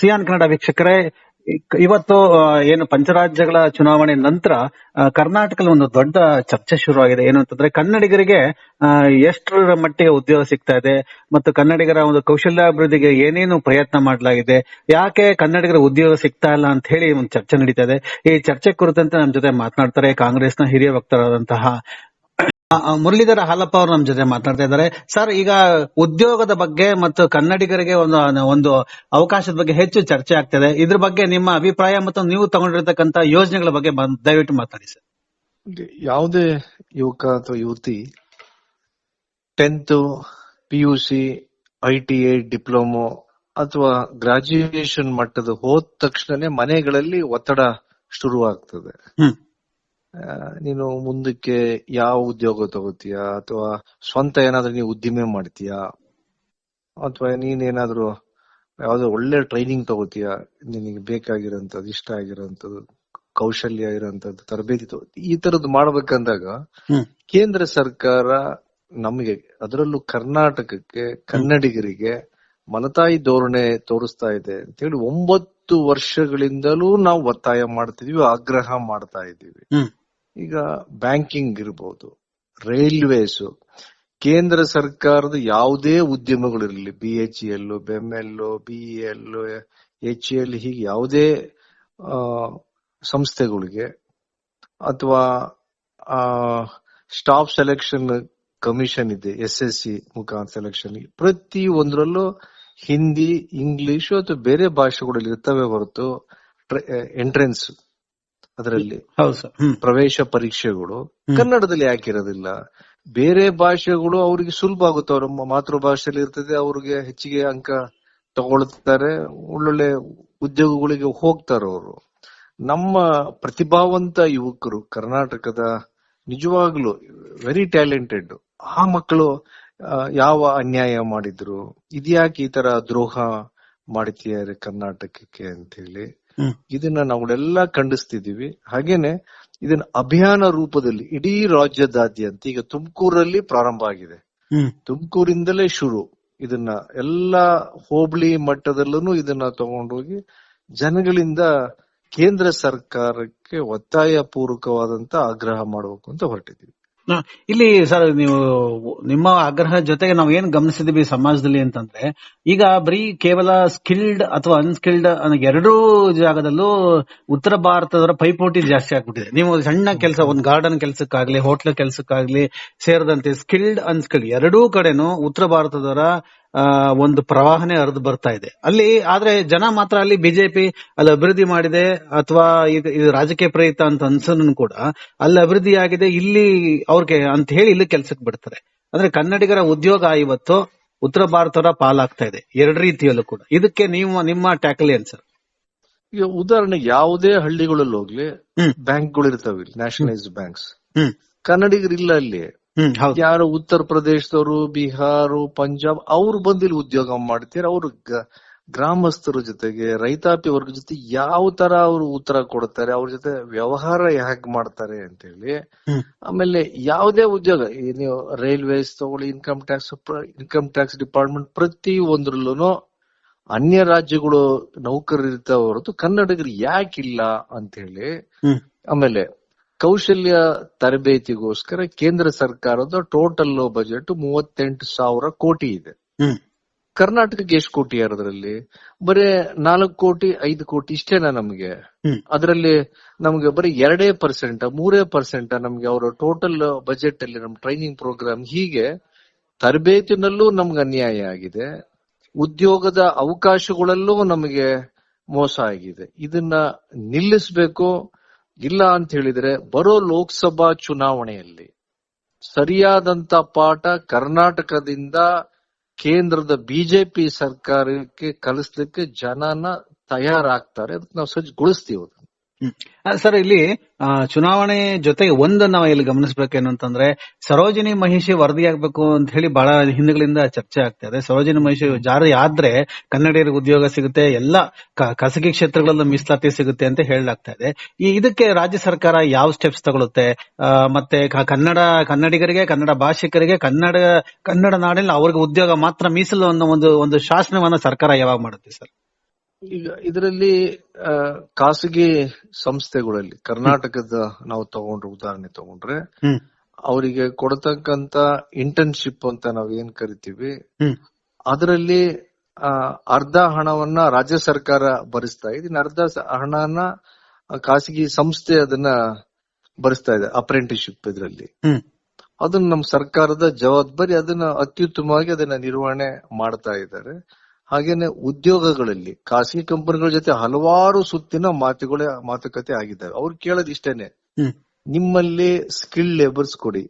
Xi'an Kannada ವೀಕ್ಷಕರೇ, ಇವತ್ತು ಏನು ಪಂಚರಾಜ್ಯಗಳ ಚುನಾವಣೆ ನಂತರ ಕರ್ನಾಟಕದಲ್ಲಿ ಒಂದು ದೊಡ್ಡ ಚರ್ಚೆ ಶುರುವಾಗಿದೆ. ಏನು ಅಂತಂದ್ರೆ, ಕನ್ನಡಿಗರಿಗೆ ಎಷ್ಟು ಎಷ್ಟರ ಮಟ್ಟಿಗೆ ಉದ್ಯೋಗ ಸಿಗ್ತಾ ಇದೆ, ಮತ್ತು ಕನ್ನಡಿಗರ ಒಂದು ಕೌಶಲ್ಯಾಭಿವೃದ್ಧಿಗೆ ಏನೇನು ಪ್ರಯತ್ನ ಮಾಡಲಾಗಿದೆ, ಯಾಕೆ ಕನ್ನಡಿಗರ ಉದ್ಯೋಗ ಸಿಗ್ತಾ ಇಲ್ಲ ಅಂತ ಹೇಳಿ ಒಂದು ಚರ್ಚೆ ನಡೀತಾ ಇದೆ. ಈ ಚರ್ಚೆ ಕುರಿತಂತೆ ನಮ್ಮ ಜೊತೆ ಮಾತನಾಡ್ತಾರೆ ಕಾಂಗ್ರೆಸ್ನ ಹಿರಿಯ ವಕ್ತಾರರಾದಂತಹ ಮುರಳೀಧರ ಹಾಲಪ್ಪ ಅವರು ನಮ್ಮ ಜೊತೆ ಮಾತನಾಡ್ತಾ ಇದ್ದಾರೆ. ಸರ್ ಈಗ ಉದ್ಯೋಗದ ಬಗ್ಗೆ ಮತ್ತು ಕನ್ನಡಿಗರಿಗೆ ಒಂದು ಒಂದು ಅವಕಾಶದ ಬಗ್ಗೆ ಹೆಚ್ಚು ಚರ್ಚೆ ಆಗ್ತಿದೆ. ಇದ್ರ ಬಗ್ಗೆ ನಿಮ್ಮ ಅಭಿಪ್ರಾಯ ಮತ್ತು ನೀವು ತಗೊಂಡಿರ್ತಕ್ಕಂತ ಯೋಜನೆಗಳ ಬಗ್ಗೆ ದಯವಿಟ್ಟು ಮಾತಾಡಿ ಸರ್. ಯಾವುದೇ ಯುವಕ ಅಥವಾ ಯುವತಿ tenth P U C I T I diploma ಅಥವಾ ಗ್ರಾಜುಯೇಷನ್ ಮಟ್ಟದ ಹೋದ ತಕ್ಷಣನೇ ಮನೆಗಳಲ್ಲಿ ಒತ್ತಡ ಶುರುವಾಗ್ತದೆ. ನೀನು ಮುಂದಕ್ಕೆ ಯಾವ ಉದ್ಯೋಗ ತಗೋತೀಯ? ಅಥವಾ ಸ್ವಂತ ಏನಾದ್ರು ನೀವು ಉದ್ದಿಮೆ ಮಾಡ್ತೀಯಾ? ಅಥವಾ ನೀನೇನಾದ್ರು ಯಾವ್ದೋ ಒಳ್ಳೆ ಟ್ರೈನಿಂಗ್ ತಗೋತೀಯ? ನಿನಗೆ ಬೇಕಾಗಿರೋಂಥದ್ದು ಇಷ್ಟ ಆಗಿರೋಂಥದ್ದು ಕೌಶಲ್ಯ ಇರೋಂಥದ್ದು ತರಬೇತಿ ಈ ತರದ್ ಮಾಡ್ಬೇಕಂದಾಗ ಕೇಂದ್ರ ಸರ್ಕಾರ ನಮಗೆ ಅದರಲ್ಲೂ ಕರ್ನಾಟಕಕ್ಕೆ ಕನ್ನಡಿಗರಿಗೆ ಮಲತಾಯಿ ಧೋರಣೆ ತೋರಿಸ್ತಾ ಇದೆ ಅಂತ ಹೇಳಿ ಒಂಬತ್ತು ವರ್ಷಗಳಿಂದಲೂ ನಾವು ಒತ್ತಾಯ ಮಾಡ್ತಿದೀವಿ ಆಗ್ರಹ ಮಾಡ್ತಾ ಇದ್ದೀವಿ. ಹ್ಮ್. ಈಗ ಬ್ಯಾಂಕಿಂಗ್ ಇರ್ಬೋದು, ರೈಲ್ವೇಸ್, ಕೇಂದ್ರ ಸರ್ಕಾರದ ಯಾವುದೇ ಉದ್ಯಮಗಳಿರಲಿ B H L BEM L B L H L ಹೀಗೆ ಯಾವುದೇ ಸಂಸ್ಥೆಗಳಿಗೆ ಅಥವಾ ಸ್ಟಾಫ್ ಸೆಲೆಕ್ಷನ್ ಕಮಿಷನ್ ಇದೆ ಎಸ್ ಎಸ್ ಸಿ ಮುಖಾಂತರ ಸೆಲೆಕ್ಷನ್ ಪ್ರತಿ ಒಂದರಲ್ಲೂ ಹಿಂದಿ ಇಂಗ್ಲಿಷ್ ಅಥವಾ ಬೇರೆ ಭಾಷೆಗಳಲ್ಲಿ ಇರ್ತವೆ ಹೊರತು ಎಂಟ್ರೆನ್ಸ್ ಅದರಲ್ಲಿ ಪ್ರವೇಶ ಪರೀಕ್ಷೆಗಳು. ಕನ್ನಡದಲ್ಲಿ ಯಾಕಿರೋದಿಲ್ಲ ಬೇರೆ ಭಾಷೆಗಳು ಅವರಿಗೆ ಸುಲಭ ಆಗುತ್ತೆ. ಅವ್ರ ಮಾತೃ ಮಾತೃಭಾಷೆಯಲ್ಲಿ ಇರ್ತದೆ ಅವ್ರಿಗೆ ಹೆಚ್ಚಿಗೆ ಅಂಕ ತಗೊಳ್ತಾರೆ ಒಳ್ಳೊಳ್ಳೆ ಉದ್ಯೋಗಗಳಿಗೆ ಹೋಗ್ತಾರೆ ಅವರು. ನಮ್ಮ ಪ್ರತಿಭಾವಂತ ಯುವಕರು ಕರ್ನಾಟಕದ ನಿಜವಾಗ್ಲು ವೆರಿ ಟ್ಯಾಲೆಂಟೆಡ್ ಆ ಮಕ್ಕಳು ಯಾವ ಅನ್ಯಾಯ ಮಾಡಿದ್ರು? ಇದ್ಯಾಕೆ ಈ ತರ ದ್ರೋಹ ಮಾಡ್ತಿದ್ದಾರೆ ಕರ್ನಾಟಕಕ್ಕೆ ಅಂತ ಹೇಳಿ ಇದನ್ನ ನಾವುಗಳೆಲ್ಲ ಖಂಡಿಸ್ತಿದೀವಿ ಹಾಗೇನೆ ಇದನ್ನ ಅಭಿಯಾನ ರೂಪದಲ್ಲಿ ಇಡೀ ರಾಜ್ಯದಾದ್ಯಂತ ಈಗ ತುಮಕೂರಲ್ಲಿ ಪ್ರಾರಂಭ ಆಗಿದೆ. ತುಮಕೂರಿಂದಲೇ ಶುರು. ಇದನ್ನ ಎಲ್ಲಾ ಹೋಬಳಿ ಮಟ್ಟದಲ್ಲೂ ಇದನ್ನ ತಗೊಂಡೋಗಿ ಜನಗಳಿಂದ ಕೇಂದ್ರ ಸರ್ಕಾರಕ್ಕೆ ಒತ್ತಾಯ ಪೂರ್ವಕವಾದಂತ ಆಗ್ರಹ ಮಾಡಬೇಕು ಅಂತ ಹೊರಟಿದ್ದೀವಿ. ನ- ಇಲ್ಲಿ ಸರ್, ನೀವು ನಿಮ್ಮ ಆಗ್ರಹ ಜೊತೆಗೆ ನಾವು ಏನ್ ಗಮನಿಸಿದೀವಿ ಸಮಾಜದಲ್ಲಿ ಅಂತಂದ್ರೆ, ಈಗ ಬರೀ ಕೇವಲ ಸ್ಕಿಲ್ಡ್ ಅಥವಾ ಅನ್ಸ್ಕಿಲ್ಡ್ ಎರಡೂ ಜಾಗದಲ್ಲೂ ಉತ್ತರ ಭಾರತದ ಪೈಪೋಟಿ ಜಾಸ್ತಿ ಆಗ್ಬಿಟ್ಟಿದೆ. ನೀವು ಸಣ್ಣ ಕೆಲಸ, ಒಂದು ಗಾರ್ಡನ್ ಕೆಲಸಕ್ಕಾಗ್ಲಿ ಹೋಟ್ಲ್ ಕೆಲಸಕ್ಕಾಗ್ಲಿ ಸೇರಿದಂತೆ ಸ್ಕಿಲ್ಡ್ ಅನ್ಸ್ಕಿಲ್ಡ್ ಎರಡೂ ಕಡೆನೂ ಉತ್ತರ ಭಾರತದವರ ಒಂದು ಪ್ರವಾಹನೆ ಹರಿದು ಬರ್ತಾ ಇದೆ. ಅಲ್ಲಿ ಆದ್ರೆ ಜನ ಮಾತ್ರ ಅಲ್ಲಿ ಬಿಜೆಪಿ ಅಲ್ಲಿ ಅಭಿವೃದ್ಧಿ ಮಾಡಿದೆ ಅಥವಾ ಇದು ರಾಜಕೀಯ ಪ್ರೇರಿತ ಅಂತ ಅನ್ಸನು ಕೂಡ ಅಲ್ಲಿ ಅಭಿವೃದ್ಧಿ ಆಗಿದೆ ಇಲ್ಲಿ ಅವ್ರಿಗೆ ಅಂತ ಹೇಳಿ ಇಲ್ಲಿ ಕೆಲ್ಸಕ್ಕೆ ಬಿಡ್ತಾರೆ. ಅಂದ್ರೆ ಕನ್ನಡಿಗರ ಉದ್ಯೋಗ ಇವತ್ತು ಉತ್ತರ ಭಾರತದ ಪಾಲಾಗ್ತಾ ಇದೆ ಎರಡು ರೀತಿಯಲ್ಲೂ ಕೂಡ. ಇದಕ್ಕೆ ನೀವು ನಿಮ್ಮ ಟ್ಯಾಕಲ್ ಏನ್ ಸರ್? ಈಗ ಉದಾಹರಣೆಗೆ ಯಾವುದೇ ಹಳ್ಳಿಗಳಲ್ಲಿ ಹೋಗ್ಲಿ ಹ್ಮ್. ಬ್ಯಾಂಕ್ಗಳು ಇಲ್ಲಿ ನ್ಯಾಷನಲೈಸ್ಡ್ ಬ್ಯಾಂಕ್ಸ್. ಹ್ಮ್. ಕನ್ನಡಿಗರು ಇಲ್ಲ ಅಲ್ಲಿ. ಯಾರು ಉತ್ತರ ಪ್ರದೇಶದವರು ಬಿಹಾರ ಪಂಜಾಬ್ ಅವ್ರು ಬಂದು ಇಲ್ಲಿ ಉದ್ಯೋಗ ಮಾಡ್ತಾರೆ ಅವ್ರು ಗ್ರಾಮಸ್ಥರ ಜೊತೆಗೆ ರೈತಾಪಿ ವರ್ಗ ಜೊತೆ ಯಾವ ತರ ಅವರು ಉತ್ತರ ಕೊಡ್ತಾರೆ ಅವ್ರ ಜೊತೆ ವ್ಯವಹಾರ ಹೇಗ್ ಮಾಡ್ತಾರೆ ಅಂತ ಹೇಳಿ ಆಮೇಲೆ ಯಾವುದೇ ಉದ್ಯೋಗ ನೀವು ರೈಲ್ವೇಸ್ ತಗೊಳ್ಳಿ income tax income tax department ಪ್ರತಿ ಒಂದ್ರಲ್ಲೂ ಅನ್ಯ ರಾಜ್ಯಗಳು ನೌಕರರಿರ್ತಾವ ಹೊರತು ಕನ್ನಡಿಗರು ಯಾಕಿಲ್ಲ ಅಂತ ಹೇಳಿ ಆಮೇಲೆ ಕೌಶಲ್ಯ ತರಬೇತಿಗೋಸ್ಕರ ಕೇಂದ್ರ ಸರ್ಕಾರದ ಟೋಟಲ್ ಬಜೆಟ್ ಮೂವತ್ತೆಂಟು ಸಾವಿರ ಕೋಟಿ ಇದೆ. ಕರ್ನಾಟಕಕ್ಕೆ ಎಷ್ಟು ಕೋಟಿ ಅದರಲ್ಲಿ ಬರೀ ನಾಲ್ಕು ಕೋಟಿ ಐದು ಕೋಟಿ ಇಷ್ಟೇನಾ ನಮ್ಗೆ? ಅದರಲ್ಲಿ ನಮ್ಗೆ ಬರೀ ಎರಡೇ ಪರ್ಸೆಂಟ್ ಮೂರೇ ಪರ್ಸೆಂಟ್ ನಮ್ಗೆ ಅವರ ಟೋಟಲ್ ಬಜೆಟ್ ಅಲ್ಲಿ ನಮ್ ಟ್ರೈನಿಂಗ್ ಪ್ರೋಗ್ರಾಮ್ ಹೀಗೆ ತರಬೇತಿನಲ್ಲೂ ನಮ್ಗೆ ಅನ್ಯಾಯ ಆಗಿದೆ. ಉದ್ಯೋಗದ ಅವಕಾಶಗಳಲ್ಲೂ ನಮಗೆ ಮೋಸ ಆಗಿದೆ. ಇದನ್ನ ನಿಲ್ಲಿಸಬೇಕು. ಇಲ್ಲ ಅಂತ ಹೇಳಿದ್ರೆ ಬರೋ ಲೋಕಸಭಾ ಚುನಾವಣೆಯಲ್ಲಿ ಸರಿಯಾದಂತ ಪಾಠ ಕರ್ನಾಟಕದಿಂದ ಕೇಂದ್ರದ ಬಿಜೆಪಿ ಸರ್ಕಾರಕ್ಕೆ ಕಲಿಸ್ಲಿಕ್ಕೆ ಜನನ ತಯಾರಾಗ್ತಾರೆ. ಅದಕ್ಕೆ ನಾವು ಸಜ್ಜುಗೊಳಿಸ್ತೀವಿ ಸರ್, ಇಲ್ಲಿ ಚುನಾವಣೆ ಜೊತೆಗೆ ಒಂದು ನಾವು ಇಲ್ಲಿ ಗಮನಿಸಬೇಕೇನು ಅಂತಂದ್ರೆ ಸರೋಜಿನಿ ಮಹಿಷಿ ವರದಿ ಆಗ್ಬೇಕು ಅಂತ ಹೇಳಿ ಬಹಳ ಹಿಂದಿಗಳಿಂದ ಚರ್ಚೆ ಆಗ್ತಾ ಇದೆ. ಸರೋಜಿನಿ ಮಹಿಷಿ ಜಾರಿ ಆದ್ರೆ ಕನ್ನಡಿಗರಿಗೆ ಉದ್ಯೋಗ ಸಿಗುತ್ತೆ, ಎಲ್ಲ ಖಾಸಗಿ ಕ್ಷೇತ್ರಗಳಲ್ಲೂ ಮೀಸಲಾತಿ ಸಿಗುತ್ತೆ ಅಂತ ಹೇಳಲಾಗ್ತಾ ಇದೆ. ಈ, ಇದಕ್ಕೆ ರಾಜ್ಯ ಸರ್ಕಾರ ಯಾವ ಸ್ಟೆಪ್ಸ್ ತಗೊಳುತ್ತೆ? ಮತ್ತೆ ಕನ್ನಡ, ಕನ್ನಡಿಗರಿಗೆ, ಕನ್ನಡ ಭಾಷಿಕರಿಗೆ, ಕನ್ನಡ ಕನ್ನಡ ನಾಡಿನಲ್ಲಿ ಅವ್ರಿಗೆ ಉದ್ಯೋಗ ಮಾತ್ರ ಮೀಸಲು ಅನ್ನೋ ಒಂದು ಒಂದು ಶಾಸನವನ್ನ ಸರ್ಕಾರ ಯಾವಾಗ ಮಾಡುತ್ತೆ, ಸರ್? ಈಗ ಇದರಲ್ಲಿ ಖಾಸಗಿ ಸಂಸ್ಥೆಗಳಲ್ಲಿ ಕರ್ನಾಟಕದ ನಾವು ತಗೊಂಡ್ರೆ ಉದಾಹರಣೆ ತಗೊಂಡ್ರೆ ಅವರಿಗೆ ಕೊಡತಕ್ಕಂತ ಇಂಟರ್ನ್ಶಿಪ್ ಅಂತ ನಾವ್ ಏನ್ ಕರಿತೀವಿ ಅದರಲ್ಲಿ ಅರ್ಧ ಹಣವನ್ನ ರಾಜ್ಯ ಸರ್ಕಾರ ಭರಿಸ್ತಾ ಇದೆ ಇನ್ನು ಅರ್ಧ ಹಣನ ಖಾಸಗಿ ಸಂಸ್ಥೆ ಅದನ್ನ ಭರಿಸ್ತಾ ಇದೆ ಅಪ್ರೆಂಟಿಸ್ಶಿಪ್ ಇದರಲ್ಲಿ. ಅದನ್ನ ನಮ್ಮ ಸರ್ಕಾರದ ಜವಾಬ್ದಾರಿ ಅದನ್ನ ಅತ್ಯುತ್ತಮವಾಗಿ ಅದನ್ನ ನಿರ್ವಹಣೆ ಮಾಡ್ತಾ ಇದ್ದಾರೆ. ಹಾಗೇನೆ ಉದ್ಯೋಗಗಳಲ್ಲಿ ಖಾಸಗಿ ಕಂಪನಿಗಳ ಜೊತೆ ಹಲವಾರು ಸುತ್ತಿನ ಮಾತುಗಳೇ ಮಾತುಕತೆ ಆಗಿದ್ದಾವೆ. ಅವ್ರು ಕೇಳೋದ್ ಇಷ್ಟೇನೆ. ನಿಮ್ಮಲ್ಲಿ ಸ್ಕಿಲ್ ಲೇಬರ್ಸ್ ಕೊಡಿ.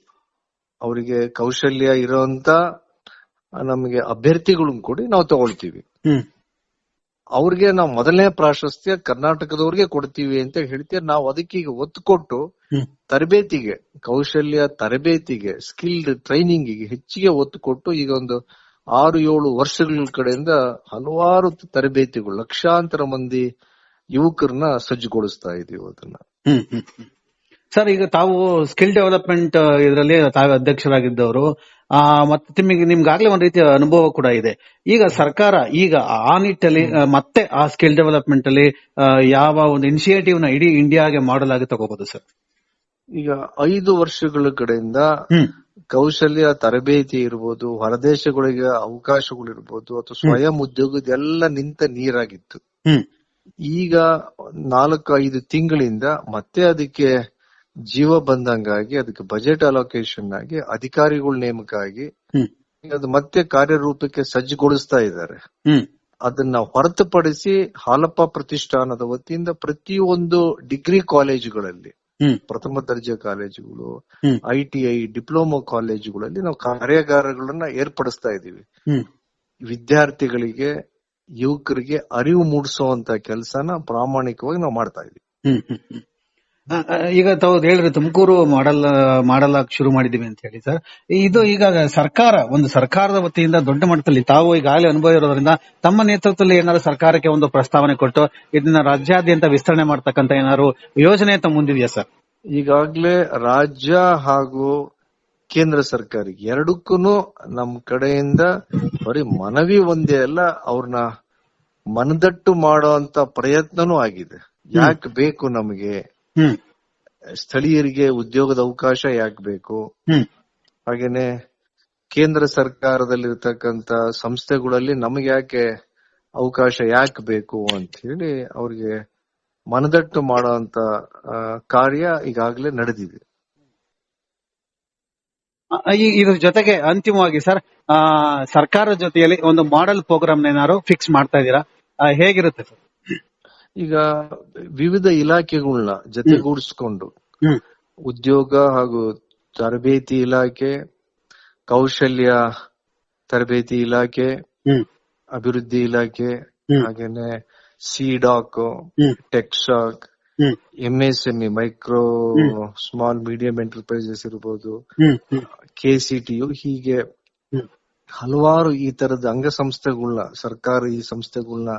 ಅವರಿಗೆ ಕೌಶಲ್ಯ ಇರೋಂತ ನಮಗೆ ಅಭ್ಯರ್ಥಿಗಳನ್ನ ಕೊಡಿ ನಾವು ತಗೊಳ್ತೀವಿ. ಅವ್ರಿಗೆ ನಾವು ಮೊದಲನೇ ಪ್ರಾಶಸ್ತ್ಯ ಕರ್ನಾಟಕದವ್ರಿಗೆ ಕೊಡ್ತೀವಿ ಅಂತ ಹೇಳ್ತೀವಿ ನಾವು ಅದಕ್ಕೆ ಈಗ ಒತ್ತು ಕೊಟ್ಟು ತರಬೇತಿಗೆ ಕೌಶಲ್ಯ ತರಬೇತಿಗೆ ಸ್ಕಿಲ್ಡ್ ಟ್ರೈನಿಂಗ್ ಹೆಚ್ಚಿಗೆ ಒತ್ತು ಕೊಟ್ಟು ಈಗ ಒಂದು ಆರು ಏಳು ವರ್ಷಗಳ ಕಡೆಯಿಂದ ಹಲವಾರು ತರಬೇತಿಗಳು, ಲಕ್ಷಾಂತರ ಮಂದಿ ಯುವಕರನ್ನ ಸಜ್ಜುಗೊಳಿಸ್ತಾ ಇದೀವಿ ಅದನ್ನ. ಸರ್, ಈಗ ತಾವು ಸ್ಕಿಲ್ ಡೆವಲಪ್ಮೆಂಟ್ ಇದರಲ್ಲಿ ತಾವೇ ಅಧ್ಯಕ್ಷರಾಗಿದ್ದವರು ಮತ್ತೆ ನಿಮಗೆ ನಿಮ್ಗಾಗ್ಲೇ ಒಂದ್ ರೀತಿಯ ಅನುಭವ ಕೂಡ ಇದೆ. ಈಗ ಸರ್ಕಾರ, ಈಗ ಆ ನಿಟ್ಟಲ್ಲಿ ಮತ್ತೆ ಆ ಸ್ಕಿಲ್ ಡೆವಲಪ್ಮೆಂಟ್ ಅಲ್ಲಿ ಯಾವ ಒಂದು ಇನಿಷಿಯೇಟಿವ್ನ ಇಡೀ ಇಂಡಿಯಾಗೆ ಮಾಡಲಾಗಿ ತಗೋಬಹುದು ಸರ್? ಈಗ ಐದು ವರ್ಷಗಳ ಕಡೆಯಿಂದ ಕೌಶಲ್ಯ ತರಬೇತಿ ಇರ್ಬೋದು ಹೊರದೇಶಗಳಿಗೆ ಅವಕಾಶಗಳಿರ್ಬೋದು ಅಥವಾ ಸ್ವಯಂ ಉದ್ಯೋಗ ಎಲ್ಲ ನಿಂತ ನೀರಾಗಿತ್ತು. ಈಗ ನಾಲ್ಕು ಐದು ತಿಂಗಳಿಂದ ಮತ್ತೆ ಅದಕ್ಕೆ ಜೀವ ಬಂದಂಗಾಗಿ ಅದಕ್ಕೆ ಬಜೆಟ್ ಅಲೋಕೇಶನ್ ಆಗಿ ಅಧಿಕಾರಿಗಳ ನೇಮಕ ಆಗಿ ಅದು ಮತ್ತೆ ಕಾರ್ಯರೂಪಕ್ಕೆ ಸಜ್ಜುಗೊಳಿಸ್ತಾ ಇದ್ದಾರೆ. ಅದನ್ನ ಹೊರತುಪಡಿಸಿ ಹಾಲಪ್ಪ ಪ್ರತಿಷ್ಠಾನದ ವತಿಯಿಂದ ಪ್ರತಿಯೊಂದು ಡಿಗ್ರಿ ಕಾಲೇಜುಗಳಲ್ಲಿ ಪ್ರಥಮ ದರ್ಜೆ ಕಾಲೇಜುಗಳು ಹ್ಮ್. ಐಟಿಐ ಡಿಪ್ಲೊಮಾ ಕಾಲೇಜುಗಳಲ್ಲಿ ನಾವು ಕಾರ್ಯಾಗಾರಗಳನ್ನ ಏರ್ಪಡಿಸ್ತಾ ಇದೀವಿ ವಿದ್ಯಾರ್ಥಿಗಳಿಗೆ ಯುವಕರಿಗೆ ಅರಿವು ಮೂಡಿಸುವಂತ ಕೆಲಸನ ಪ್ರಾಮಾಣಿಕವಾಗಿ ನಾವು ಮಾಡ್ತಾ ಇದೀವಿ ಈಗ ತಾವು ಹೇಳ್ರಿ ತುಮಕೂರು ಮಾಡಲ್ ಮಾಡಲ್ ಆಗಿ ಶುರು ಮಾಡಿದೀವಿ ಅಂತ ಹೇಳಿ ಸರ್. ಇದು ಈಗ ಸರ್ಕಾರ ಒಂದು ಸರ್ಕಾರದ ವತಿಯಿಂದ ದೊಡ್ಡ ಮಟ್ಟದಲ್ಲಿ ತಾವು ಈಗಾಗಲೇ ಅನುಭವ ಇರೋದ್ರಿಂದ ತಮ್ಮ ನೇತೃತ್ವದಲ್ಲಿ ಏನಾದ್ರು ಸರ್ಕಾರಕ್ಕೆ ಒಂದು ಪ್ರಸ್ತಾವನೆ ಕೊಟ್ಟು ಇದನ್ನ ರಾಜ್ಯಾದ್ಯಂತ ವಿಸ್ತರಣೆ ಮಾಡ್ತಕ್ಕಂತ ಏನಾದ್ರು ಯೋಜನೆ ಅಂತ ಮುಂದಿದೆಯಾ ಸರ್? ಈಗಾಗ್ಲೇ ರಾಜ್ಯ ಹಾಗೂ ಕೇಂದ್ರ ಸರ್ಕಾರ ಎರಡಕ್ಕೂ ನಮ್ ಕಡೆಯಿಂದ ಬರೀ ಮನವಿ ಒಂದೇ ಅಲ್ಲ ಅವ್ರನ್ನ ಮನದಟ್ಟು ಮಾಡುವಂತ ಪ್ರಯತ್ನನೂ ಆಗಿದೆ. ಯಾಕೆ ಬೇಕು ನಮಗೆ? ಸ್ಥಳೀಯರಿಗೆ ಉದ್ಯೋಗದ ಅವಕಾಶ ಯಾಕೆ ಬೇಕು ಹಾಗೇನೆ ಕೇಂದ್ರ ಸರ್ಕಾರದಲ್ಲಿರ್ತಕ್ಕಂತ ಸಂಸ್ಥೆಗಳಲ್ಲಿ ನಮಗೆ ಯಾಕೆ ಅವಕಾಶ ಯಾಕೆ ಬೇಕು ಅಂತ ಹೇಳಿ ಅವ್ರಿಗೆ ಮನದಟ್ಟು ಮಾಡುವಂತ ಕಾರ್ಯ ಈಗಾಗಲೇ ನಡೆದಿದೆ. ಇದ್ರ ಜೊತೆಗೆ ಅಂತಿಮವಾಗಿ ಸರ್ ಆ ಸರ್ಕಾರದ ಜೊತೆಯಲ್ಲಿ ಒಂದು ಮಾಡೆಲ್ ಪ್ರೋಗ್ರಾಮ್ ಏನಾದ್ರು ಫಿಕ್ಸ್ ಮಾಡ್ತಾ ಇದ್ದೀರಾ? ಹೇಗಿರುತ್ತೆ ಸರ್? ಈಗ ವಿವಿಧ ಇಲಾಖೆಗಳನ್ನ ಜತೆಗೂಡಿಸ್ಕೊಂಡು ಉದ್ಯೋಗ ಹಾಗೂ ತರಬೇತಿ ಇಲಾಖೆ ಕೌಶಲ್ಯ ತರಬೇತಿ ಇಲಾಖೆ ಅಭಿವೃದ್ಧಿ ಇಲಾಖೆ. ಹಾಗೇನೆ ಸಿಡಾಕ್ ಹ್ಮ್. ಟೆಕ್ಸಾಕ್ M E micro small medium enterprises ಇರ್ಬೋದು ಕೆಸಿಟಿಯು ಹೀಗೆ ಹಲವಾರು ಈ ತರದ ಅಂಗಸಂಸ್ಥೆಗಳನ್ನ ಸರ್ಕಾರ ಈ ಸಂಸ್ಥೆಗಳನ್ನ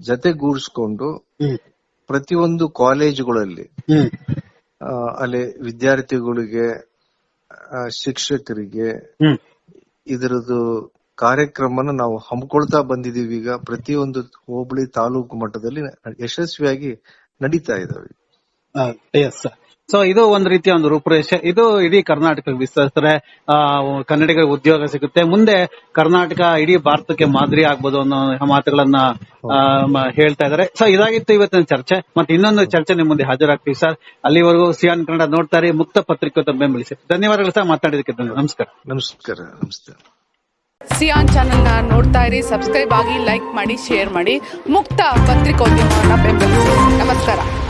ಜೊತೆಗೂಡಿಸ್ಕೊಂಡು ಪ್ರತಿಯೊಂದು ಕಾಲೇಜುಗಳಲ್ಲಿ ಅಲ್ಲಿ ವಿದ್ಯಾರ್ಥಿಗಳಿಗೆ ಶಿಕ್ಷಕರಿಗೆ ಇದರದು ಇದರದ್ದು ಕಾರ್ಯಕ್ರಮನ ನಾವು ಹಮ್ಮಿಕೊಳ್ತಾ ಬಂದಿದೀವಿ ಈಗ ಪ್ರತಿಯೊಂದು ಹೋಬಳಿ ತಾಲೂಕು ಮಟ್ಟದಲ್ಲಿ ಯಶಸ್ವಿಯಾಗಿ ನಡೀತಾ ಇದಾವೆ. ಸೊ ಇದು ಒಂದ್ ರೀತಿಯ ಒಂದು ರೂಪುರೇಷೆ. ಇದು ಇಡೀ ಕರ್ನಾಟಕಕ್ಕೆ ವಿಸ್ತರಿಸಿದ್ರೆ ಆ, ಕನ್ನಡಿಗರ ಉದ್ಯೋಗ ಸಿಗುತ್ತೆ. ಮುಂದೆ ಕರ್ನಾಟಕ ಇಡೀ ಭಾರತಕ್ಕೆ ಮಾದರಿ ಆಗ್ಬೋದು ಅನ್ನೋ ಮಾತುಗಳನ್ನ ಆ, ಹೇಳ್ತಾ ಇದಾರೆ ಸೊ ಇದಾಗಿತ್ತು ಇವತ್ತಿನ ಚರ್ಚೆ. ಮತ್ತೆ ಇನ್ನೊಂದು ಚರ್ಚೆ ನಿಮ್ಮ ಮುಂದೆ ಹಾಜರಾಗ್ತೀವಿ ಸರ್. ಅಲ್ಲಿವರೆಗೂ ಸಿಯಾನ್ ಕನ್ನಡ ನೋಡ್ತಾರೆ ಮುಕ್ತ ಪತ್ರಿಕೆ ಬೆಂಬಲಿಸಿ. ಧನ್ಯವಾದಗಳು ಸರ್. ಮಾತಾಡಿದಕ್ಕೆ ನಮಸ್ಕಾರ. ನಮಸ್ಕಾರ ನಮಸ್ಕಾರ ಸಿಯಾನ್ ಚಾನೆಲ್ನ ನೋಡ್ತಾ ಇರಿ ಸಬ್ಸ್ಕ್ರೈಬ್ ಆಗಿ ಲೈಕ್ ಮಾಡಿ ಶೇರ್ ಮಾಡಿ. ಮುಕ್ತ ಪತ್ರಿಕೋದ್ಯಮವನ್ನು ಬೆಂಬಲಿಸಿ. ನಮಸ್ಕಾರ.